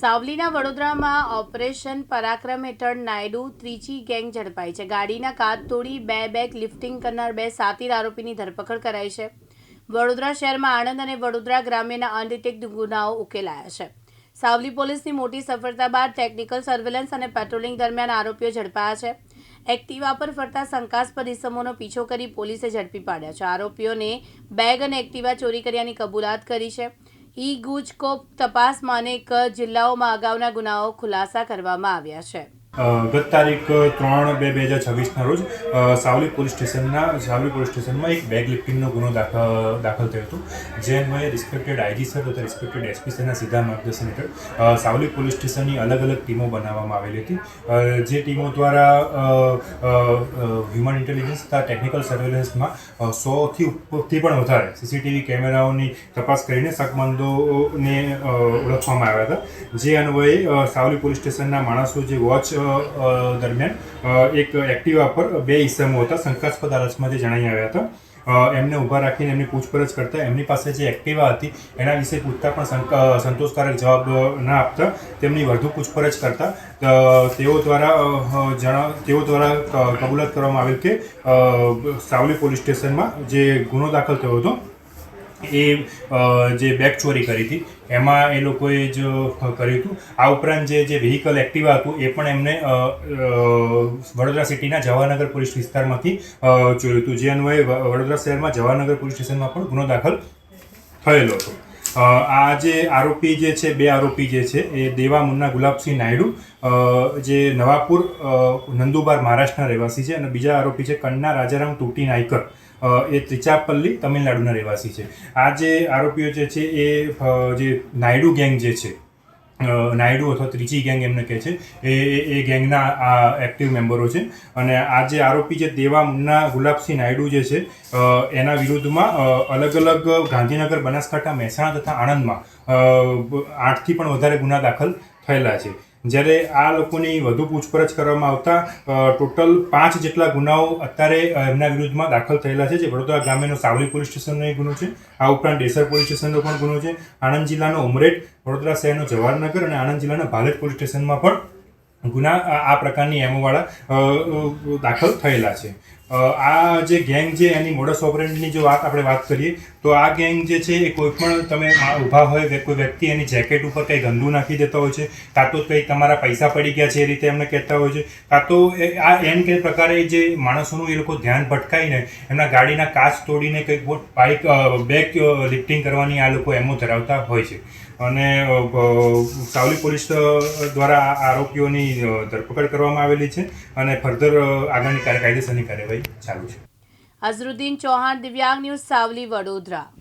સાવલીના વડોદરામાં ઓપરેશન પરાક્રમ હેઠળ નાયડુ ત્રીજી ગેંગ ઝડપાઈ છે. ગાડીના કાચ તોડી બે બેગ લિફ્ટિંગ કરનાર બે સાતીર આરોપીની ધરપકડ કરાઈ છે. વડોદરા શહેરમાં આણંદ અને વડોદરા ગ્રામ્યના અનડિટેક્ટ ગુનાઓ ઉકેલાયા છે. સાવલી પોલીસની મોટી સફળતા બાદ ટેકનિકલ સર્વેલન્સ અને પેટ્રોલિંગ દરમિયાન આરોપીઓ ઝડપાયા છે. એક્ટિવા પર ફરતા શંકાસ્પદ ઇસમોનો પીછો કરી પોલીસે ઝડપી પાડ્યા છે. આરોપીઓને બેગ અને એક્ટિવા ચોરી કર્યાની કબૂલાત કરી છે. ઈ ગુજકોપ તપાસમાં અનેક જિલ્લાઓમાં અગાઉના ગુનાઓ ખુલાસા કરવામાં આવ્યા છે. ગત તારીખ ત્રણ બે બે હજાર છવ્વીસના રોજ સાવલી પોલીસ સ્ટેશનના, સાવલી પોલીસ સ્ટેશનમાં એક બેગ લિફ્ટિંગનો ગુનો દાખલ દાખલ થયો હતો, જે અન્વયે રિસ્પેક્ટેડ આઈજી સર તથા રિસ્પેક્ટેડ એસપી સરના સીધા માર્ગદર્શન હેઠળ સાવલી પોલીસ સ્ટેશનની અલગ અલગ ટીમો બનાવવામાં આવેલી હતી. જે ટીમો દ્વારા હ્યુમન ઇન્ટેલિજન્સ તથા ટેકનિકલ સર્વેલન્સમાં સોથી ઉપરથી પણ વધારે સીસીટીવી કેમેરાઓની તપાસ કરીને શકમંદોને ઓળખવામાં આવ્યા હતા. જે અન્વયે સાવલી પોલીસ સ્ટેશનના માણસો જે વોચ દરમિયાન એક એક્ટિવા પર બે ઇસમો હતા, શંકાસ્પદ હાલતમાં જે જણાઈ આવ્યા હતા. એમને ઊભા રાખીને એમની પૂછપરછ કરતા એમની પાસે જે એક્ટિવા હતી, એના વિશે પૂછતા પણ સંતોષકારક જવાબ ના આપતા તેમની વધુ પૂછપરછ કરતા. તેઓ દ્વારા જણા, તેઓ દ્વારા કબૂલાત કરવામાં આવેલ કે સાવલી પોલીસ સ્ટેશનમાં જે ગુનો દાખલ થયો હતો એ જે બેગ ચોરી કરી હતી, એમાં એ લોકોએ જ કર્યું હતું. આ ઉપરાંત જે જે વ્હીકલ એક્ટિવા હતું, એ પણ એમને વડોદરા સિટીના જવાનગર પોલીસ વિસ્તારમાંથી ચોર્યું હતું. જે અન્વયે વડોદરા શહેરમાં જવાનગર પોલીસ સ્ટેશનમાં પણ ગુનો દાખલ થયેલો હતો. આ જે આરોપી જે છે, બે આરોપી જે છે, એ દેવા મુન્ના ગુલાબસિંહ નાયડુ જે નવાપુર નંદુબાર મહારાષ્ટ્રના રહેવાસી છે અને બીજા આરોપી છે કન્ના રાજારામ તૂટી નાયકર. એ ત્રિચાપલ્લી તમિલનાડુના રહેવાસી છે. આ જે આરોપીઓ જે છે, એ જે નાયડુ ગેંગ જે છે નાયડુ અથવા ત્રીજી ગેંગ એમને કહે છે. એ, એ- ગેંગના આ એક્ટિવ મેમ્બરો છે. અને આ જે આરોપી છે દેવા મુન્ના ગુલાબસિંહ નાયડુ જે છે એના વિરુદ્ધમાં અલગ અલગ ગાંધીનગર બનાસકાંઠા મહેસાણા તથા આણંદમાં આઠથી પણ વધારે ગુના દાખલ થયેલા છે. જ્યારે આ લોકોની વધુ પૂછપરછ કરવામાં આવતા ટોટલ પાંચ જેટલા ગુનાઓ અત્યારે એમના વિરુદ્ધમાં દાખલ થયેલા છે. જે વડોદરા ગામેનો સાવલી પોલીસ સ્ટેશનનો ગુનો છે. આ ઉપરાંત ડેસર પોલીસ સ્ટેશનનો પણ ગુનો છે. આણંદ જિલ્લાનો ઉમરેઠ, વડોદરા શહેરનો જવાહરનગર અને આણંદ જિલ્લાના ભાલેટ પોલીસ સ્ટેશનમાં પણ ગુના આ પ્રકારની એમોવાળા દાખલ થયેલા છે. આ જે ગેંગ છે, એની મોડસ ઓપરેન્ટની જો વાત આપણે વાત કરીએ, તો આ ગેંગ જે છે, એ કોઈ પણ તમે ઊભા હોય કોઈ વ્યક્તિ એની જેકેટ ઉપર કંઈ ગંદુ નાખી દેતા હોય છે, કાં તો કંઈ તમારા પૈસા પડી ગયા છે એ રીતે એમને કહેતા હોય છે, કાં તો આ એમ કે પ્રકારે જે માણસોનું એ લોકો ધ્યાન ભટકાઈને એમના ગાડીના કાચ તોડીને કંઈક બાઇક બેક લિફ્ટિંગ કરવાની આ લોકો એમો ધરાવતા હોય છે. અને સાવલી પોલીસ દ્વારા આરોપીઓની ધરપકડ કરવામાં આવેલી છે અને ફર્ધર આગળની કાયદેસરની કાયદેસરની કાર્યવાહી ચાલુ છે. અઝરુદ્દીન ચૌહાણ દિવ્યાંગ ન્યૂઝ સાવલી વડોદરા.